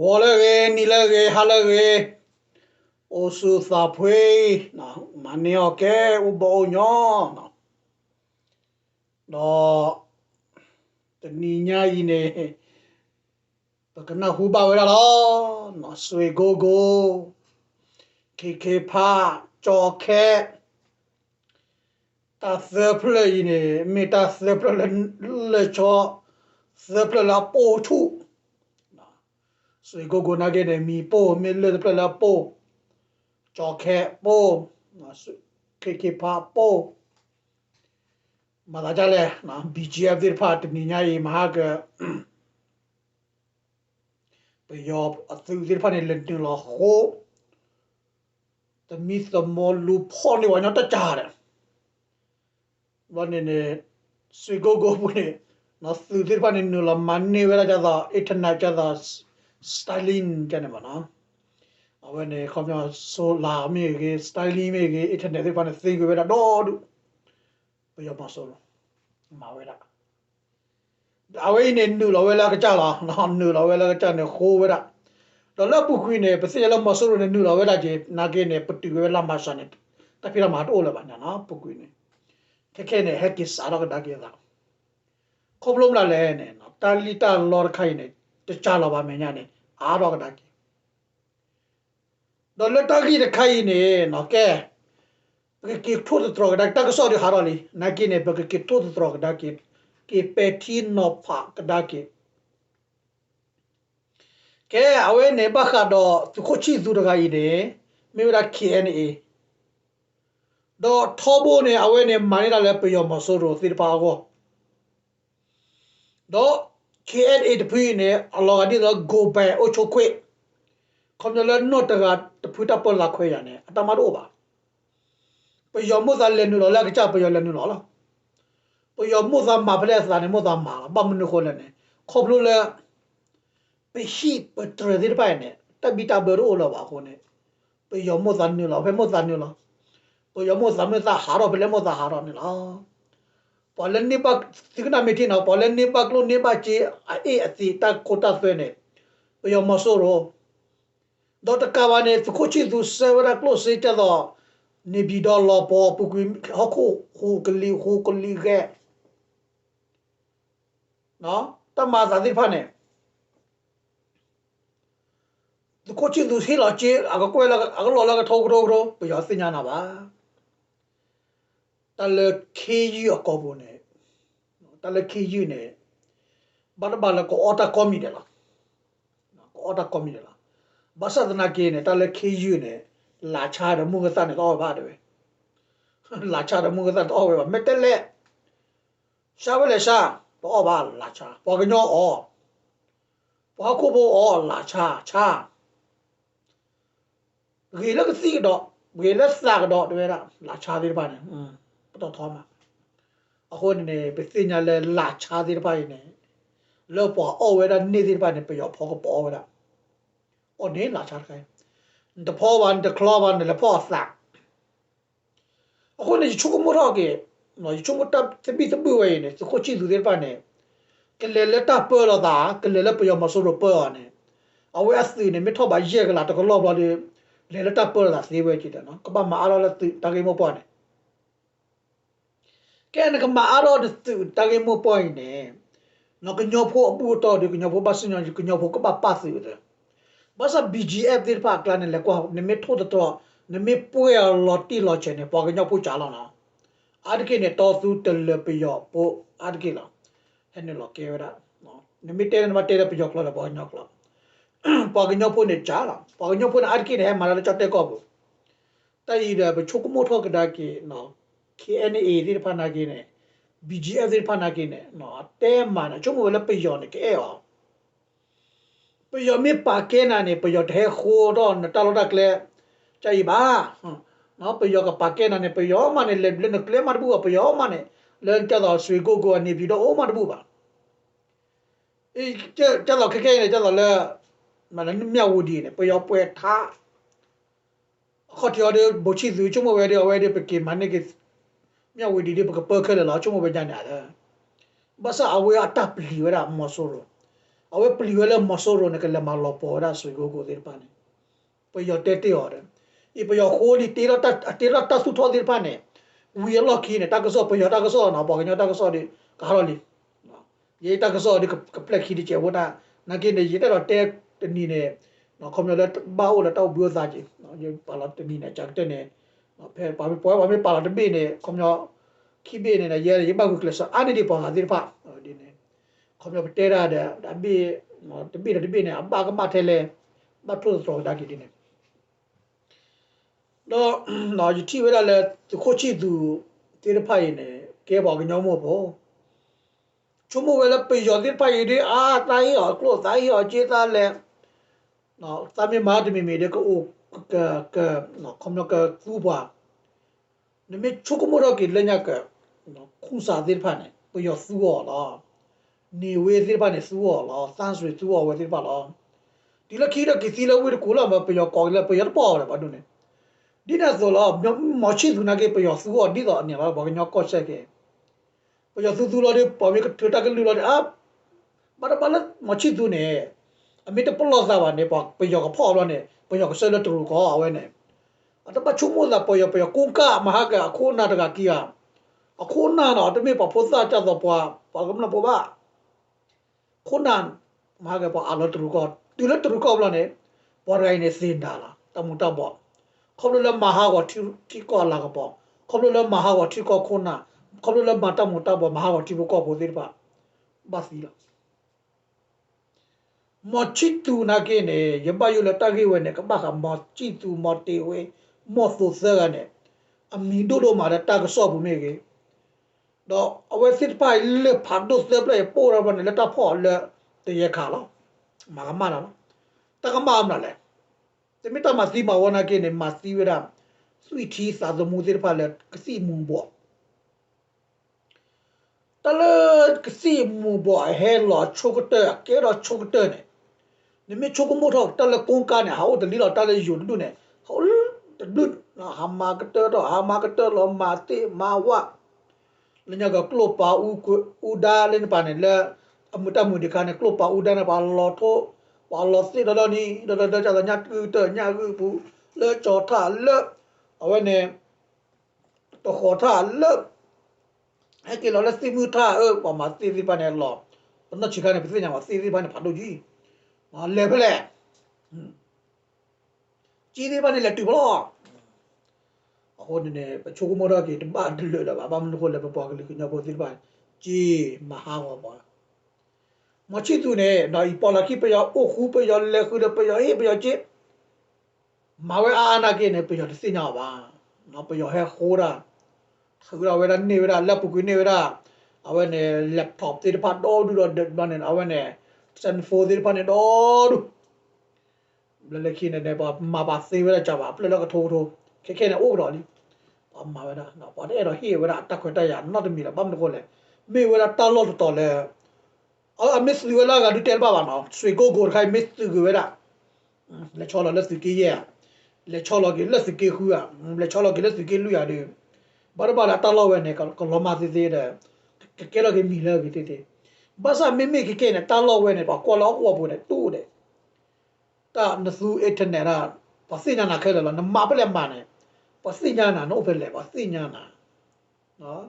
ဝေါ်လည်းရေနီလည်းရေဟာလည်းရေအိုဆူသာဖွေးနော်မနီယောကဲဥဘောညောနော်တော့တနီညာကြီးနေပကနာဟူပါဝရလောနော်ဆွေဂိုဂိုခေခေဖာကြောခဲတာသပလင်းနေမေတာသပလလချောသပလလာပို့ထုတ် ဆိုကိုကိုနာခဲ့တယ်မီပိုမီလွတ်ပြလာပိုကြော်ခဲပိုခေခေပါပိုမလာကြလဲနော် BGF ဒီဖတ်တမီညာရေမဟာကပယောအသူဒီဖတ်နေလန်တူလာဟိုတမီသမလူဖော်နေဝနတကြတယ်ဝန်နေဆွေကိုကိုဘူးနေနော်သူဒီဖတ်နေနူလာမန်နေဝလာကြတာအစ်ထနာကြတာ styling ကြနေပါနော်အဝနေခေါမဆိုလာမေကေ styling မေကေ internet တွေပါနေ thing ကိုပဲတော့တို့ဘယ်မှာဆိုလို့မဝဲတာအဝိနေနူလောဝဲလာကကြလာနော်နူလောဝဲလာကကြနေခိုးဝဲတာတော့လပုခွေးနေပစီလောမဆိုလို့နေနူလောဝဲတာကြီးနာကေနေပတူဝဲလာမဆန်နေတခိရမတိုးလာပါညာနော်ပုခွေးနေခဲခဲနေဟက်ကစ်အရောဒါကေတာခုံလုံးလာလဲနေနော်တာလီတာလော်ခိုင်နေတချလာပါမယ်ညာနေ အားတော့ဒါကေဒေါ်လက်တာကြီးတခိုင်နဲ့နော်ကဲဘကကိထိုးတဲ့တော့ဒါတကဆော်ရဟာရလီနာကိနဲ့ဘကကိထိုးတဲ့တော့ဒါကေကေပက်တီနိုဖာကဒါကေကဲအဝဲနေဘခါတော့သူခုချီသူတကကြီးနေမေဝရာ KNA တော့ထောဘိုနဲ့အဝဲနဲ့မိုင်းလာလဲပြောမဆိုတော့သီပါကိုတော့ KNA တဖွေးနေအလောကဒီတော့ go by အချိုခွေခွန်ရလနော့တကတဖွေးတပေါ်လာခွေရနေအတမတော့ပါပယောမုသာလဲနူလောလာကချပယောလဲနူလောလားပယောမုသာမပလဲစာနေမုသာမာဘမနုခိုလဲနေခေါပလိုလဲပရှိပတရဒီပိုင်နေတဘီတဘရိုလောပါခိုနေပယောမုသာနူလောဖဲမုသာနူလောပယောမုသာမသာဟာရောပလဲမုသာဟာရောနေလား ပေါ်လန်နိပတ်သိကနာမီတီနော်ပေါ်လန်နိပတ်ကလုံးနိပတ်ချေအေအစီတက်ကိုတာဆွဲနေယောမဆိုရောဒေါက်တာကာဝါနေသခုချီသူဆဝရကလို့စေတတော့နေဘီဒေါ်လောပေါ်ပုကွီဟခုခုကလီခုကလီကဲနော်တမသာသိဖာနေသခုချီသူဟေလာချေအကကွဲလာအကလောလာကထောက်ထောက်ထောက်ပြောစညာနာပါ တလခေကြီးအကောပေါ်နေတလခေကြီးနေဘာဘာလကိုအော်တာကောမီတယ်လားအော်တာကောမီတယ်လားဘာသာဒနာကေနေတလခေကြီးနေလာချာရမှုကစားနေတော့ပါတယ်လာချာရမှုကစားတော့ပဲမတက်လက်ရှာဝလဲရှာတော့ဘာလာချာပေါ်ကညောအော်ဘာခုဘောအော်လာချာချာရေလကစီတော့ရေလက်စားတော့တွေ့ရလာချာသေးပါနဲ့อืม တော့ထောမှာအခုနေပစညာလဲလာချာသေးတဲ့ပိုင်းနေလောပေါ်အော်ဝဲတာနေသေးတဲ့ပိုင်းနေပြောဖောကပေါ်ဝဲတာအော်နေလာချာခိုင်းတဖောဝန်တကလောဝန်လေဖောစာအခုနေချုကမရောကေနော်ချုမတပ်တပိတပွေးနေစခုချီသူတဲ့ပိုင်းနေကလေလက်တာပေါ်လာတာကလေလက်ပြောမဆိုးတော့ပေါ်နေအဝဲအစီနေမထောပါရဲကလာတကလောပါလေလေလက်တာပေါ်လာစေးဝဲကြည့်တယ်နော်ကပမအားလာတကေမပေါ်နေ ကဲနကမအားတော့တူတကယ်မပွိုင်းနေနော်ကညောဖို့အပူတော်ဒီကညောဖို့ဘတ်စညောကညောဖို့ကပပတ်စီတယ်ဘာသာ BGF ဒီပါကလနဲ့လေကွာနမေထိုးတော့နမေပွေလော်တီလော်ချင်နေပေါ်ကညောဖို့ချလောင်းလားအာဒကိနဲ့တော်သူတလပယောပိုအာဒကိလားဟဲ့နေလော်ကေဝရနော်နမေတဲနမတဲပယောကလာပေါ်ညောကလာပေါ်ကညောဖို့နေချလာပေါ်ကညောဖို့အာဒကိနဲ့မာလာချတ်တဲ့ကောဘူးတိုင်ရဘချုကမိုထောကဒါကိနော် KNA ဒီဖာနာကိနေ BGF ဒီဖာနာကိနေနော်တဲမာနချုံမလပယောနေကဲအောပယောမေပါကေနာနေပယောတဲခိုတော့နတလောတကလေကြိုင်ပါနော်ပယောကပါကေနာနေပယောမနေလေလနကလေမတ်ဘူးပယောမနေလန်ကြတော့ဆွေကိုကိုနေပြီးတော့အိုးမတ်ဘူးပါအေးကြကြတော့ခက်ခဲနေကြတော့လေမနမြဝဒီနေပယောပွဲထားခေါ်တော်တဲ့ဘချီသူချုံမဝဲတဲ့ဝဲတဲ့ပကေမနေက မြဝေဒီဒီပကပခဲလာချုံမပဲညာညာတယ်ဘာသာအဝေအတပ်ပလီဝရမဆိုးလို့အဝဲပလီဝဲလမဆိုရိုနကလမလောပေါ်ရာဆွေကိုကိုဒီပါနေပယောတဲတဲော်တယ်ဤပယောခိုးလီတေရတတေရတဆုထောဒီပါနေဝီလော်ခီနေတကဆောပယောတကဆောနော်ပေါ်ကညတကဆောဒီကာရောလီယေတကဆောဒီကပလက်ခီဒီချေဝနာနကိနေယေတော့တဲတနီနေနော်ကွန်ပျူတာဘာဝလာတော့ဘိုးသားကြီးနော်ယေပါလာတနီနေချက်တဲ့နေနော် ဖဲဘာမပွဲဘာမပါတပိနေခမညခိဘေနေရဲရဘကုကလဆာအနေဒီပေါ်ဟာဒီဖာဒီနေခမညပတေရာဒတပိတပိတပိနေအပါကမထဲလေမထုစောဒါကိဒီနေတော့နော်ယူတီဝဲလာလေခုချီသူတေရဖိုင်နေကဲပေါ်ကညောမောပေါ်ချုံမဝဲလာပေရောတေဖိုင်ဒီအာတိုင်းဟောကလောတိုင်းဟောခြေသားလေနော်သမီးမာတမီမီတဲ့ကို ကကနော်ခမကသူ့ဘာနမေချုကမရကိလညကနော်ခုစာတေဖိုင်နေပေရောသူ့ရောလားနေဝဲတေဖိုင်နေသူ့ရောလားစန်းဆွေသူ့ရောဝဲတေဖိုင်လားဒီလခီရကိစီလဝဲကိုလာမပေရောကောလဲပေရောပေါ်တယ်ဘာလို့ ne ဒီနာဆိုတော့မချီသူနာကေပယောစုောဒီတော့အနေပါဘောညောကောဆက်ကေပယောစုသူလို့ပေါ်မီကထတာကလူလို့အာဘာဘာလမချီသူနေ အမေတပလောသာပါနေပေါ့ပယောကဖော်လို့နေပယောကဆဲလတူကောအဝဲနေအတပချုံမလာပယောပယောကုကမဟာကအခုနာတကကီယာအခုနာတော့တမေပဖောစာကြတော့ပွားပါကမနပေါ်ပါခုနန်မဟာကပေါ်အလောတူကောတူလတူကောဘလို့နေပေါ်ရိုင်းနေစင်တာလားတမှုတော့ပေါ့ခေါပလလမဟာဝတိတိကောလာကပေါ့ခေါပလလမဟာဝတိကောခုနာခေါပလလမတမတဘမဟာဝတိဘကောပိုဒီပါဘာစီလာ မချစ်တူနာကေနေယဘယလတကေဝနေကဘာကမချစ်တူမတေဝေမောသုသရနေအမီဒိုဒိုမာတာကဆောဘူးမေကေတော့အဝဲစစ်ပိုင်လေဖတ်ဒုစပလေပိုရဘနေလက်တဖော်လေတရခါလောမာကမလာတကမမလာလေတမိတမစီမဝနာကေ နေမစီဝရဆွီတီစာသမူဒီပါလေကစီမွန်ဘောတလကစီမွန်ဘောဟဲလောချိုကတဲ့ကေရောချိုကတဲ့နေနိမေချိုကမိုထောတလကုန်းကနေဟာတလီလောတလယူဒုနေဟောတဒုနာဟာမာကတဲ့တော့ဟာမာကတဲ့လောမာတိမာဝလညကကလောပါဦးဦးဒါလင်းပါနေလေအမတမှုဒီကနဲ့ကလောပါဦးဒါနဲ့ပါလောထိုပါလောစီဒလောနီဒဒဒကြညကူတညကူဘူးလေကြောထလေအဝနေတခေါ်ထလေအဲ့ကလောလက်စီမူထအပမာစီစီပါနေလောဘနချိကနေပြည့်ညမှာစီစီပါနေဖတ်လို့ကြီး မလဲဖလဲကြီးဒီပါနေလက်တူဘလောအခုနေပချိုကမောရကေတပါဒလလာဘာမနကိုလည်းပေါ်ကလေးကညပေါ်စီပါကြီးမဟာဝပါမချစ်သူနဲ့နော်ဤပေါ်လာခိပယောအိုခုပယောလက်ခုပယောဟေပယောချစ်မဝဲအာနာကေနေပယောတစညာပါနော်ပယောဟဲခိုးတာခူရဝဲရနေဝဲရလက်ပုကွေးနေဝဲရအဝဲနေ laptop တေပါတော့ဒူတော့ဘန်နေအဝဲနေ stand for တေပါနေတော့ဒူလလက်ခိနေပါမပါစေဝဲကြပါပလလကထိုးထိုးခဲခဲနေအိုးတော့လीအမဝဲတာနော်ပေါ်တဲ့တော့ဟေဝဲတာတက်ခွတ်တက်ရနော်တမီလားဘမ်နကိုလေမေဝဲတာတာလို့တော်လဲအော်မစ်လူလာကဒူတယ်ပါပါနော်ဆွေကိုကိုခိုင်မစ်လူဝဲတာလက်ချော်လက်စကီးရလက်ချော်လကလက်စကီးခူရလက်ချော်လကလက်စကီးလူရတယ်ဘာဘာလာတလောဝဲနေကကလောမစီသေးတယ်ကဲလကမီလာကတိတေ ဘာသာမေမေကကဲနေတလောဝဲနေပါကောလောကောပိုနေတူတယ်တာနစုအထနေရာပစိညာနာခဲလောနမပလက်မနေပစိညာနာနိုဖဲလေပစိညာနာနော်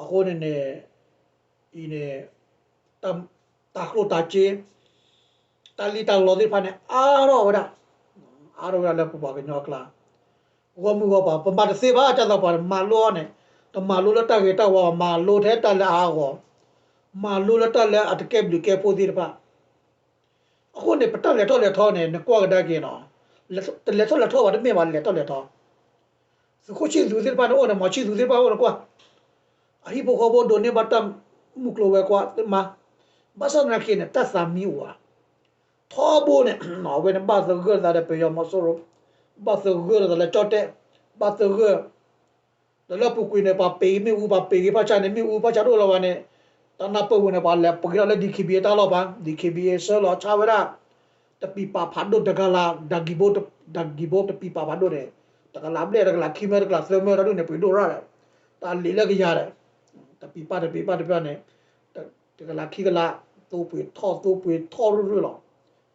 အခုနေနေဤနေတမ်တာခလိုတာချေတာလီတာလောဒီဖာနေအာရောဝဒအာရောဝဒလည်းပပကညောကလာဝမှုကပါပမတ်စေပါကြတော့ပါမာလောနဲ့တမာလောလတကေတဝမာလောထဲတလည်းအာကော မာလောလတလည်းအတကဲဘလကဲပိုဒီပါအခုနေပတက်လက်တော့လက်ထောနေနကွာကဒါကေနော်လက်လက်တော့လက်ထောပါတမေပါလက်တော့လက်ထောစခုချီလူဒီပါတော့နမချီလူဒီပါတော့ကွာအဟိဘောဘောဒိုနေဘတ်တမ်မုကလောဝဲကွာမာဘာသာနာကိနေတသမီဝါထောဘိုးနဲ့နော်ဝဲဘာသာဂရဒါတဲ့ပြောမဆိုရဘာသာဂရဒါလက်တော့တဲ့ဘာသာဂရဒါလပုကွေနေပါပေမီဦးပါပေကပါချာနေမီဦးပါချာတော့လောနဲ့တနာပဝနေ ပါလက်ပကရလက်ဒီခိဘီတာလောပါဒီခိဘီဆောလောချာဝရတပီပါဖတ်ဒိုတကလာဒဂီဘိုဒဂီဘိုတပီပါဖတ်ဒိုတဲ့တကလာဘလေတကလာခိမဲတကလာဆလမဲရဒိုနေပီဒိုရတာလီလကရတယ်တပီပါတပီပါတပီပါနေတကလာခိကလာတတိုးပွေထော်တိုးပွေထော်ရရလော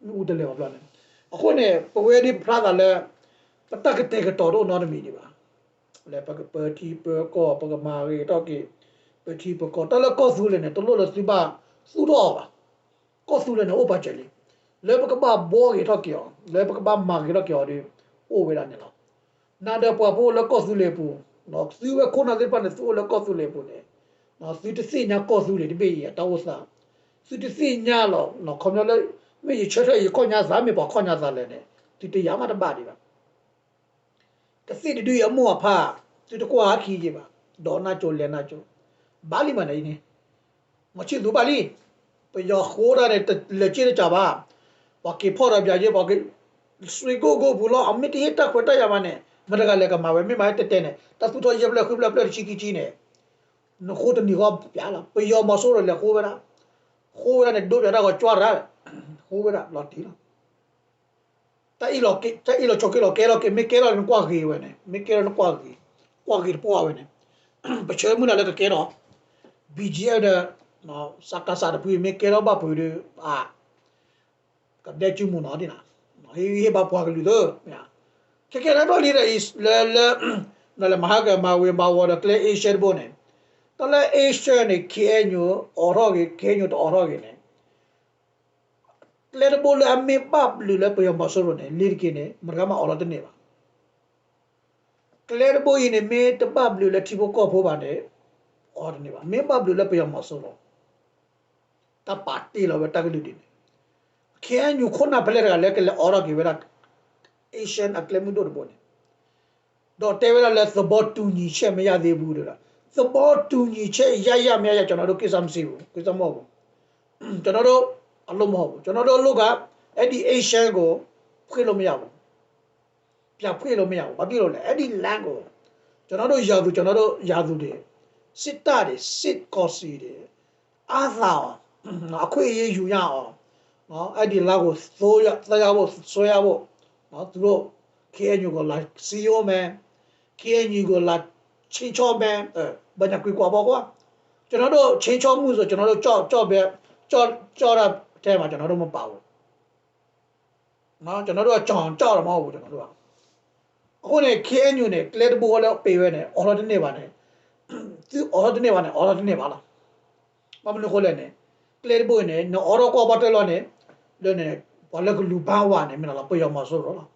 မြူတယ်လေဘာလဲအခုနဲ့ပဝဲဒီဖလာတယ်ပတကတဲ့ကတော့တော့နော်မီဒီပါလေပကပတီပကောပကမာရီတော့ကီ chipa ko tala ko su le ne to lo la si ba su do ba ko su le ne o ba che le le ba ba bo ge to kyo le ba ba ma ge to kyo de o we la ne la na de po po la ko su le po no si we ko na le pa ne su la ko su le po ne no si ti si nya ko su le de be ya ta o sa si ti si nya lo no ko no le me yi che che yi ko nya za me ba ko nya za le ne ti ti ya ma da ba de ba ta si de du ya mo pa ti to ko ha ki ji ba do na cho le na cho ချိုလဲနာချိုဘာလီမနိုင်နေမချစ်သူပါလီပယောခိုးရတဲ့လက်ချစ်ကြပါဘာကေဖော်ရပြကြီးဘာကေစရီကိုကိုဘူးလို့အမတီဟက်ခွတ်တရမနဲ့မတကလည်းကမှာပဲမိမတက်တဲ့နဲ့တဆူတော့ရပလက်ခွပလက်ပလက်ချီကီချီနဲ့နခိုးတနီကပြလာပယောမဆိုးရလေခိုးပဲလားခိုးရတဲ့ဒုပြတာကကြွားရ ခိုးပဲလားလော်တီလား ta ilo ke ta ilo chokelo kero ke me kero no kwa gi wene me kero no kwa gi kwa gi po wene ba che mu na le ke no bgl da no saka sa da pu me kero ba pu de a ka de chu mu no di na no he he ba po ga lu do ya ke ke na do li da is le le na le ma ga ma we ma wa da kle asia bo ne ta le asia ne ke nyu oro ge ke nyu to oro ge ne လေဘောလအမေပပလူလေပယမဆောရနေလီကိနေမရမအော်ရတဲ့နေပါကလေဘောယင်းနေမေတပပလူလေတီဘကောဖိုးပါနေ အော်ရနေပါမေပပလူလေပယမဆောရတပါတီလောပဲတကလူဒီခဲညုခုနပလေရလေကလေအော်ရကိဝရအေရှန်အကလမှုဒိုဘောနေတော့တဲဝရလေသဘောတူညီချက်မရသေးဘူးလို့လားသဘောတူညီချက်ရရမြရကျွန်တော်တို့ကိစ္စမရှိဘူးကိစ္စမဟုတ်ဘူးကျွန်တော်တို့အလုံးမဟုတ်ဘူးကျွန်တော်တို့လူကအဲ့ဒီ Asian ကိုဖွင့်လို့မရဘူးပြန်ဖွင့်လို့မရဘူးဘာဖြစ်လို့လဲအဲ့ဒီ land ကိုကျွန်တော်တို့ယာသူကျွန်တော်တို့ယာသူတွေ စစ်တပ်တွေစစ်ကော်စီတွေအားသာအောင်အခွင့်အရေးယူရအောင်နော်အဲ့ဒီ land ကိုသိုးရသရဖို့ဆွဲရဖို့နော်သူတို့ KNU ကိုလာစီယိုမယ် KNU ကိုလာချင်းချောမယ်အဲဘာညာကွေကွာပေါ့ကွာကျွန်တော်တို့ချင်းချောမှုဆိုကျွန်တော်တို့ကြော့ကြော့ပဲကြော့ကြော့တာအထဲမှာကျွန်တော်တို့မပါဘူး။နော်ကျွန်တော်တို့ကကြောင်ကြောက်တော့မဟုတ်ဘူးကျွန်တော်တို့ကအခုနေ KNU နဲ့ Clear Ball လည်းပေးရဲနဲ့ order တနေပါနဲ့ သူ order တနေပါနဲ့ order တနေပါလားမမလို့ခေါ်လဲနဲ့ Clear Ball နဲ့ no order ကိုပတ်တယ်လို့နဲ့လဲနဲ့ဘာလဲကလူဘာဝနဲ့မင်းလားပြေရမှာဆိုတော့လား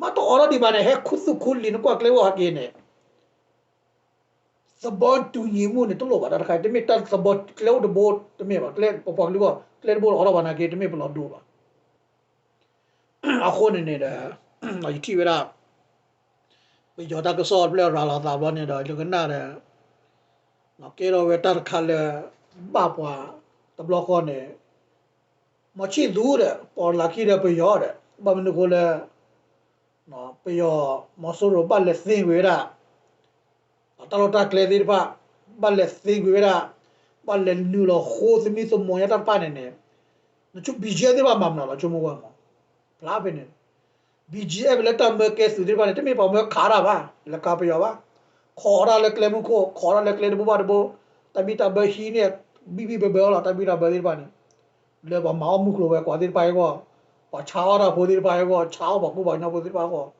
မတော့ order ဒီပါနဲ့ဟဲခုစုခုလင်းကွာ Clear Ball ဟာကင်းနဲ့စဘောတူညီမှုနဲ့တလို့ပါတာခိုင်တမီတက်စဘော cloud board တမီပါ cloud ပေါ်ပေါ်လူက cloud board ဟောပါနာကေတမီဘလော့ဒိုပါအခုနေနေတာအတီဝရဘယ်ကြောတာကစောပလရာလာတာဘာနေတာလူကနာတယ် နော်ကေရောဝတာခါလေဘာပွားတဘလော့ခေါနေမချီဒူးတယ်ပေါ်လာခိရပယောတယ်ဘာမနကိုလေနော်ပယောမဆိုးရပတ်လက်စင်ဝေရာ talota kledir pa balle figura balle nulo khod mi to moya ta pa ne ne no chu bije de ba mam na la chu mo wa mo bla be ne bije be la ta me ke su de ba ne te me pa me kha ra ba la ka pa yo ba kho ra le kle mu ko kho ra le kle de bo ba de bo ta bi ta ba hi ne bi bi be be la ta bi ra ba de ba ne le ba ma mu ko be kwa de pa ko pa cha ra bo de pa ko cha ba ko ba na bo de pa ko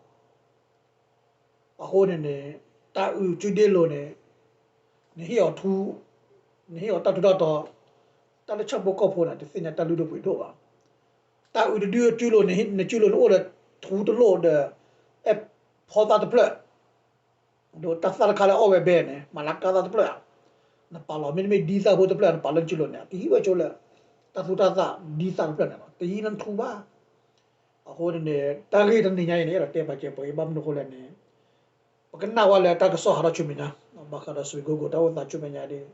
အခုနေနေတာဥကျွတ်လို့နေနေဟောထူနေဟောတတ်တော့တော့တလည်းချက်ဘကောဖို့တာဒီစင်တလူတို့ပွေတော့ပါတာဥဒူကျွလို့နေနေကျွလို့လို့ထူတလို့တဲ့အဖောတာ တပလက်တို့တသရခါလည်းအော်ပဲဘဲနေမလာကာတာတပလက်နပါလောမင်းမေဒီစာဖို့တပလက်ပါလကျွလို့နေဒီဝချိုလဲတသုတသဒီစာပလက်နေတည်နန်ထူပါအခုနေတာဂိတနေညနေရတဲ့ပါချက်ပေါ်ဘမ်နခိုလည်းနေ pagkana wala ta ka so hara chumina baka da sui gogo ta wata chumina de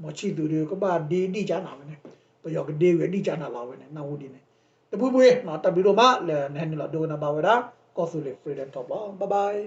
mo chi du de ko ba di di cha na ne pa yo ke de we di cha na la we ne na wu di ne te bu bu na ta bi ro ma le ne ni la do na ba we da ko su le freedom top ba bye bye